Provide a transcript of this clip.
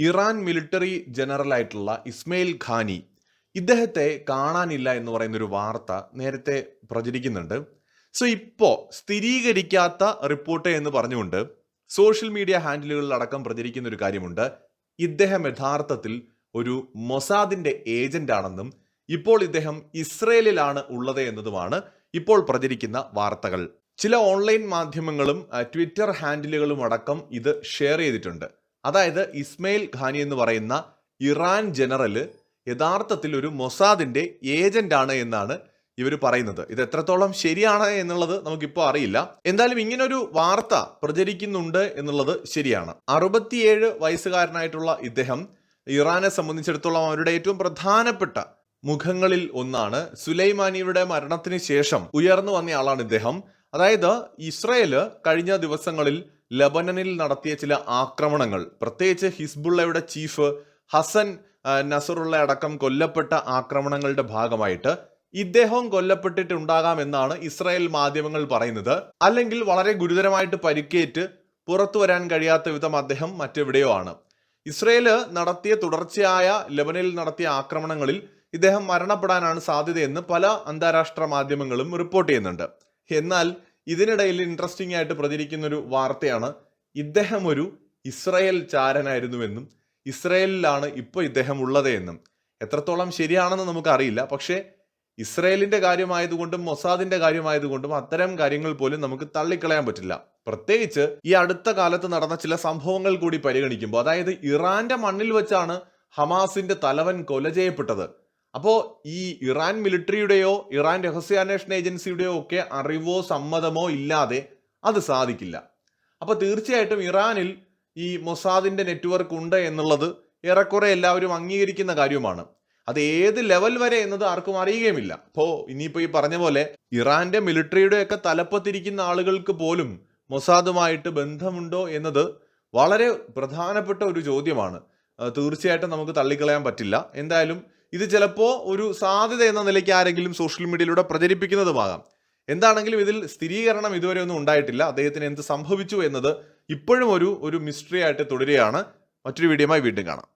Iran military general ആയിട്ടുള്ള Ismail Qaani ഇദ്ദേഹത്തെ കാണാനില്ല എന്ന് പറയുന്നൊരു വാർത്ത നേരത്തെ പ്രചരിക്കുന്നുണ്ട്. സോ ഇപ്പോൾ സ്ഥിരീകരിക്കാത്ത റിപ്പോർട്ട് എന്ന് പറഞ്ഞുകൊണ്ട് സോഷ്യൽ മീഡിയ ഹാൻഡിലുകളിലടക്കം പ്രചരിക്കുന്ന ഒരു കാര്യമുണ്ട്. ഇദ്ദേഹം യഥാർത്ഥത്തിൽ ഒരു മൊസാദിന്റെ ഏജന്റ് ആണെന്നും ഇപ്പോൾ ഇദ്ദേഹം ഇസ്രയേലിലാണ് ഉള്ളത് എന്നതുമാണ് ഇപ്പോൾ പ്രചരിക്കുന്ന വാർത്തകൾ. ചില ഓൺലൈൻ മാധ്യമങ്ങളും ട്വിറ്റർ ഹാൻഡിലുകളും അടക്കം ഇത് ഷെയർ ചെയ്തിട്ടുണ്ട്. അതായത് ഇസ്മയിൽ ഖാനി എന്ന് പറയുന്ന ഇറാൻ ജനറൽ യഥാർത്ഥത്തിൽ ഒരു മൊസാദിന്റെ ഏജന്റാണ് എന്നാണ് ഇവർ പറയുന്നത്. ഇത് എത്രത്തോളം ശരിയാണ് എന്നുള്ളത് നമുക്കിപ്പോൾ അറിയില്ല. എന്തായാലും ഇങ്ങനൊരു വാർത്ത പ്രചരിക്കുന്നുണ്ട് എന്നുള്ളത് ശരിയാണ്. അറുപത്തിയേഴ് വയസ്സുകാരനായിട്ടുള്ള ഇദ്ദേഹം ഇറാനെ സംബന്ധിച്ചിടത്തോളം അവരുടെ ഏറ്റവും പ്രധാനപ്പെട്ട മുഖങ്ങളിൽ ഒന്നാണ്. സുലൈമാനിയുടെ മരണത്തിന് ശേഷം ഉയർന്നു വന്നയാളാണ് ഇദ്ദേഹം. അതായത് ഇസ്രയേൽ കഴിഞ്ഞ ദിവസങ്ങളിൽ ലബനനിൽ നടത്തിയ ചില ആക്രമണങ്ങൾ. പ്രത്യേകിച്ച് ഹിസ്ബുള്ളയുടെ ചീഫ് ഹസൻ നസറുള്ള അടക്കം കൊല്ലപ്പെട്ട ആക്രമണങ്ങളുടെ ഭാഗമായിട്ട് ഇദ്ദേഹവും കൊല്ലപ്പെട്ടിട്ടുണ്ടാകാം എന്നാണ് ഇസ്രായേൽ മാധ്യമങ്ങൾ പറയുന്നത്. അല്ലെങ്കിൽ വളരെ ഗുരുതരമായിട്ട് പരിക്കേറ്റ് പുറത്തു വരാൻ കഴിയാത്ത വിധം അദ്ദേഹം മറ്റെവിടെയോ ആണ്. ഇസ്രയേൽ നടത്തിയ തുടർച്ചയായ ലബനനിൽ നടത്തിയ ആക്രമണങ്ങളിൽ ഇദ്ദേഹം മരണപ്പെടാനാണ് സാധ്യതയെന്ന് പല അന്താരാഷ്ട്ര മാധ്യമങ്ങളും റിപ്പോർട്ട് ചെയ്യുന്നുണ്ട്. എന്നാൽ ഇതിനിടയിൽ ഇൻട്രസ്റ്റിംഗ് ആയിട്ട് പ്രചരിക്കുന്ന ഒരു വാർത്തയാണ്. ഇദ്ദേഹം ഒരു ഇസ്രയേൽ ചാരനായിരുന്നുവെന്നും ഇസ്രയേലിലാണ് ഇപ്പോൾ ഇദ്ദേഹം ഉള്ളത് എന്നും എത്രത്തോളം ശരിയാണെന്ന് നമുക്കറിയില്ല. പക്ഷേ ഇസ്രയേലിന്റെ കാര്യമായതുകൊണ്ടും മൊസാദിന്റെ കാര്യമായതുകൊണ്ടും അത്തരം കാര്യങ്ങൾ പോലും നമുക്ക് തള്ളിക്കളയാൻ പറ്റില്ല. പ്രത്യേകിച്ച് ഈ അടുത്ത കാലത്ത് നടന്ന ചില സംഭവങ്ങൾ കൂടി പരിഗണിക്കുമ്പോൾ അതായത് ഇറാന്റെ മണ്ണിൽ വെച്ചാണ് ഹമാസിന്റെ തലവൻ കൊല ചെയ്യപ്പെട്ടത്. അപ്പോ ഈ ഇറാൻ മിലിറ്ററിയുടെയോ ഇറാൻ രഹസ്യാന്വേഷണ ഏജൻസിയുടെയോ ഒക്കെ അറിവോ സമ്മതമോ ഇല്ലാതെ അത് സാധിക്കില്ല. അപ്പോൾ തീർച്ചയായിട്ടും ഇറാനിൽ ഈ മൊസാദിന്റെ നെറ്റ്വർക്ക് ഉണ്ട് എന്നുള്ളത് ഏറെക്കുറെ എല്ലാവരും അംഗീകരിക്കുന്ന കാര്യമാണ്. അത് ഏത് ലെവൽ വരെ എന്നത് ആർക്കും അറിയുകയുമില്ല. അപ്പോൾ ഇനിയിപ്പോ ഈ പറഞ്ഞ പോലെ ഇറാന്റെ മിലിറ്ററിയുടെ ഒക്കെ തലപ്പത്തിരിക്കുന്ന ആളുകൾക്ക് പോലും മൊസാദുമായിട്ട് ബന്ധമുണ്ടോ എന്നത് വളരെ പ്രധാനപ്പെട്ട ഒരു ചോദ്യമാണ്. തീർച്ചയായിട്ടും നമുക്ക് തള്ളിക്കളയാൻ പറ്റില്ല. എന്തായാലും ഇത് ചിലപ്പോൾ ഒരു സാധ്യത എന്ന നിലയ്ക്ക് ആരെങ്കിലും സോഷ്യൽ മീഡിയയിലൂടെ പ്രചരിപ്പിക്കുന്നതുമാകാം. എന്താണെങ്കിലും ഇതിൽ സ്ഥിരീകരണം ഇതുവരെ ഒന്നും ഉണ്ടായിട്ടില്ല. അദ്ദേഹത്തിന് എന്ത് സംഭവിച്ചു എന്നത് ഇപ്പോഴും ഒരു ഒരു മിസ്റ്ററി ആയിട്ട് തുടരുകയാണ്. മറ്റൊരു വീഡിയോയുമായി വീണ്ടും കാണാം.